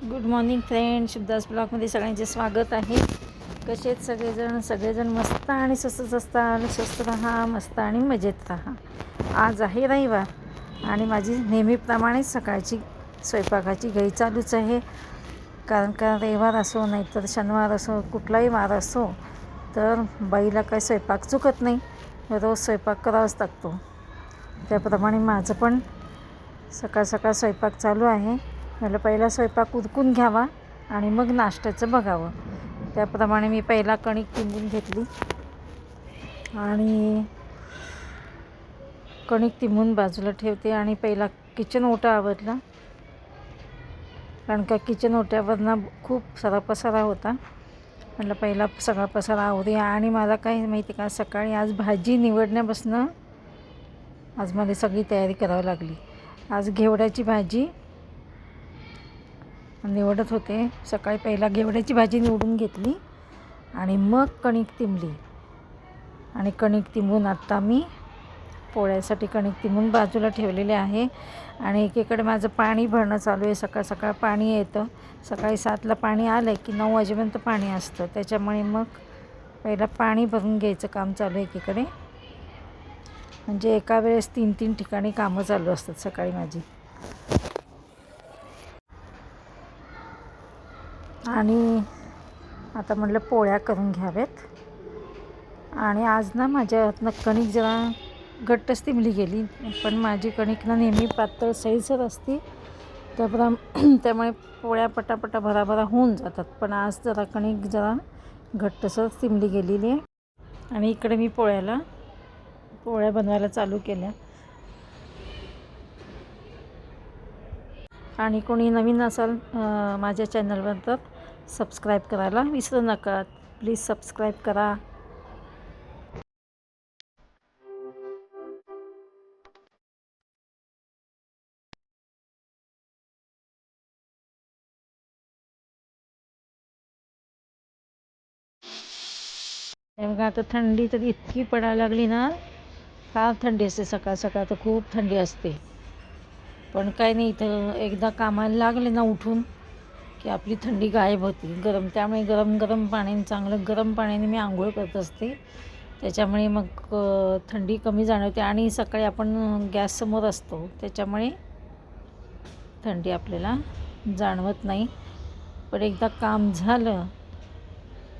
Good morning friend Shivdas ब्लॉगमध्ये सगळ्यांचे स्वागत आहे. कसेच सगळेजण? सगळेजण मस्त आणि स्वस्तच असतात स्वस्त राहा मस्त आणि मजेत राहा. आज आहे रविवार आणि माझी नेहमीप्रमाणे सकाळची स्वयंपाकाची घाई चालूच आहे. कारण का रविवार असो नाहीतर शनिवार असो कुठलाही वार असो तर बाईला काही स्वयंपाक चुकत नाही. रोज स्वयंपाक करावाच लागतो. त्याप्रमाणे माझं पण सकाळ सकाळ स्वयंपाक चालू आहे. म्हटलं पहिला स्वयंपाक उरकून घ्यावा आणि मग नाश्त्याचं बघावं. त्याप्रमाणे मी पहिला कणिक तिंबून घेतली. आणि कणिक तिंबून बाजूला ठेवते आणि पहिला किचन ओटा आवडला कारण का किचन ओट्यावरनं खूप सारा पसारा होता. म्हटलं पहिला सगळा पसारा आवरूया आणि मला काय माहिती का सकाळी आज भाजी निवडण्यापासून आज मला सगळी तयारी करावी लागली. आज घेवड्याची भाजी निवडत होते. सकाळी पहिला घेवड्याची भाजी निवडून घेतली आणि मग कणिक तिंबली. आणि कणिक तिंबून आत्ता मी पोळ्यासाठी कणिक तिंबून बाजूला ठेवलेले आहे. आणि एकीकडे माझं पाणी भरणं चालू आहे. सकाळ सकाळ पाणी येतं. सकाळी सातला पाणी आलं की नऊ वाजेपर्यंत पाणी असतं. त्याच्यामुळे मग पहिला पाणी भरून घ्यायचं काम चालू आहे एकीकडे. म्हणजे एका वेळेस तीन तीन ठिकाणी कामं चालू असतात सकाळी माझी. आणि आता म्हटलं पोळ्या करून घ्याव्यात आणि आज ना माझ्या हातनं कणिक जरा घट्टच तिमली गेली पण माझी कणिक ना नेहमी पातळ सैलसर असती. त्याप्रमा त्यामुळे पोळ्या पटापटा भराभरा होऊन जातात पण आज जरा कणिक जरा घट्टसर तिमली गेलेली आहे. आणि इकडे मी पोळ्याला पोळ्या बनवायला चालू केल्या. आणि कोणी नवीन असाल माझ्या चॅनलवर तर सबस्क्राईब करायला विसरू नका. प्लीज सबस्क्राईब करा. हे आता थंडी तर इतकी पडायला लागली ना फार थंडी असते. सकाळ सकाळ तर खूप थंडी असते. पण काय नाही इथं एकदा कामाला लागले ना उठून की आपली थंडी गायब होती. गरम त्यामुळे गरम गरम पाण्याने चांगलं गरम पाण्याने मी आंघोळ करत असते. त्याच्यामुळे मग थंडी कमी जाणवते आणि सकाळी आपण गॅससमोर असतो. त्याच्यामुळे थंडी आपल्याला जाणवत नाही. पण एकदा काम झालं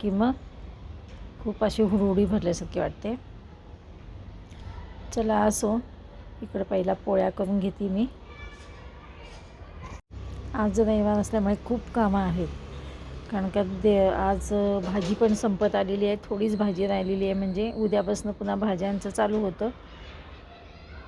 की मग खूप अशी हुरहुडी भरल्यासारखी वाटते. चला असो इकडं पहिला पोळ्या करून घेते मी. आज रविवार असल्यामुळे खूप कामं आहेत. कारण का दे आज भाजी पण संपत आलेली आहे. थोडीच भाजी राहिलेली आहे. म्हणजे उद्यापासून पुन्हा भाज्यांचं चालू होतं.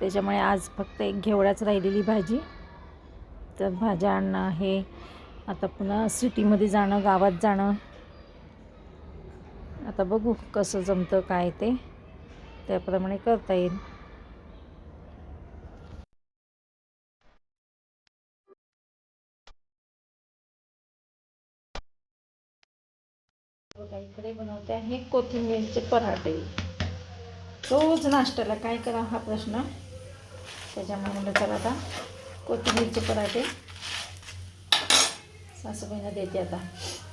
त्याच्यामुळे आज फक्त एक घेवड्याच राहिलेली भाजी. तर भाज्या आणणं हे आता पुन्हा सिटीमध्ये जाणं गावात जाणं. आता बघू कसं जमतं काय ते. त्याप्रमाणे करता येईल. बघा इकडे बनवते आहे कोथिंबीरचे पराठे. रोज नाश्त्याला काय करा हा प्रश्न? त्याच्यामुळे म्हणलं तर आता कोथिंबीरचे पराठे. सासूबाईंना देते आता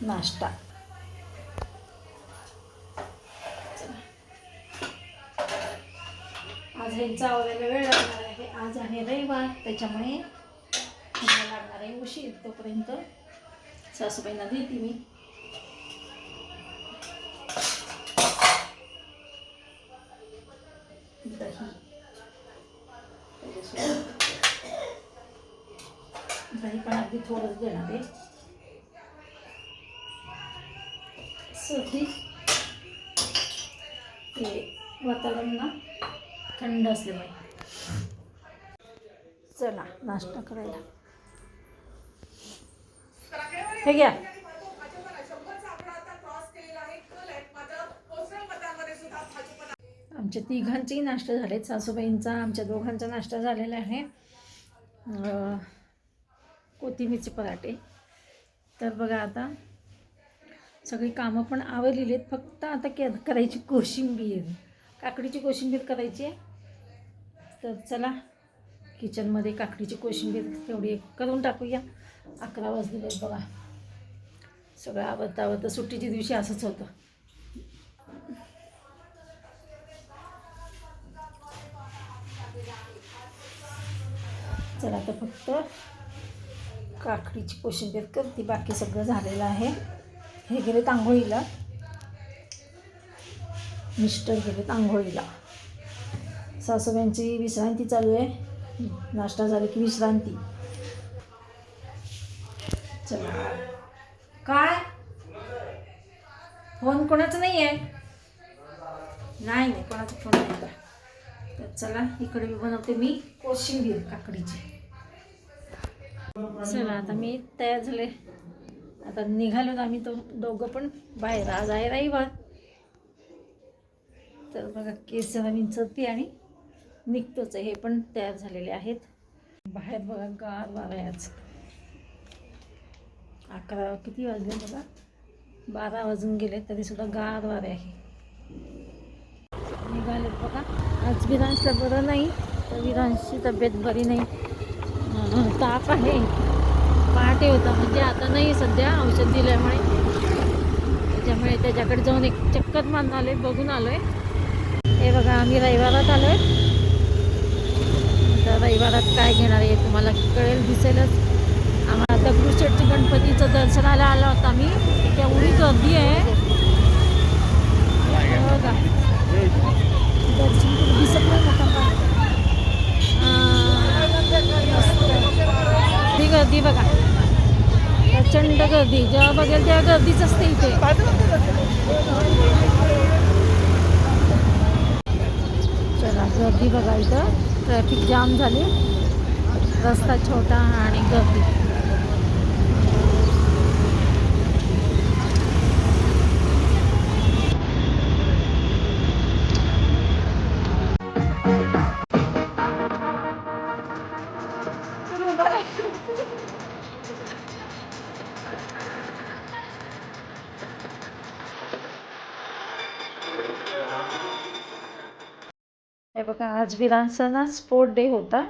नाश्ता. आज ह्यांचा आवडायला वेळ लागणार आहे. आज आहे रविवार त्याच्यामुळे लागणार आहे उशीर तोपर्यंत सासूबाईंना देते मी. अगदी थोडंच देणार आहे. सही ते वातावरण ना थंड असल्यामुळे. चला नाश्ता करायला. हे घ्या. आमच्या तिघांचेही नाश्ता झालेत. सासूबाईंचा आमच्या दोघांचा नाश्ता झालेला आहे. कोथिंबीरचे पराठे. तर बघा आता सगळी कामं पण आवरलेली आहेत. फक्त आता के करायची कोशिंबीर. काकडीची कोशिंबीर करायची आहे. तर चला किचनमध्ये काकडीची कोशिंबीर तेवढी करून टाकूया. अकरा वाजलेले बघा. सगळं आवडतं आवडतं सुट्टीच्या दिवशी असंच होतं. चला आता फक्त काकडीची कोशिंबीर करते बाकी सगळं झालेलं आहे. हे गेले आंघोळीला मिस्टर गेलेत आंघोळीला सासूबाईंची विश्रांती चालू आहे. नाश्ता झाला की विश्रांती. चला. काय? फोन कोणाचा नाही आहे नाही नाही कोणाचा फोन नाही तर चला इकडे मी बनवते मी कोशिंबीर काकडीची. चला आता मी तयार झाले. आता निघालो आम्ही तो दोघं पण बाहेर. आज आहे रविवार. तर बघा केस जरा विंचरते आणि निघतोच आहे. हे पण तयार झालेले आहेत. बाहेर बघा गार वार आहे आज. अकरा किती वाजले बघा? बारा वाजून गेले तरीसुद्धा गार वारे आहे. निघालेत बघा. आज विरांशला बरं नाही तर विरांशची तब्येत बरी नाही. ताप आहे. पहाटे होता. म्हणजे आता नाही सध्या. औषध दिल्यामुळे. त्याच्यामुळे त्याच्याकडे जाऊन एक चक्कर मारून आलोय बघून आलोय. हे बघा आम्ही रविवारात आलोय. तर रविवारात काय घेणार आहे तुम्हाला कळेल दिसेलच. आम्हाला दगडूशेठच्या गणपतीचं दर्शनाला आला होता आम्ही. तेवढी गर्दी आहे. बघा. गर्दी जेव्हा बघेल तेव्हा गर्दीच असते इथे. चला गर्दी बघा इथं. ट्रॅफिक जाम झाली. रस्ता छोटा आणि गर्दी. हे बघा आज विरांचा ना स्पोर्ट डे होता.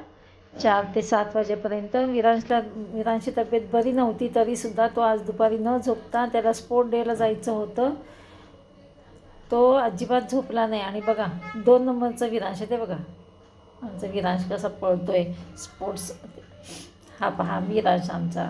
चार ते सात वाजेपर्यंत विरांशला विरांची तब्येत बरी नव्हती तरीसुद्धा तो आज दुपारी न झोपता त्याला स्पोर्ट डेला जायचं होतं. तो अजिबात झोपला नाही. आणि बघा दोन नंबरचं विरांश आहे ते बघा. आमचा विरांश कसा पळतो आहे स्पोर्ट्स हा पहा विरांश आमचा.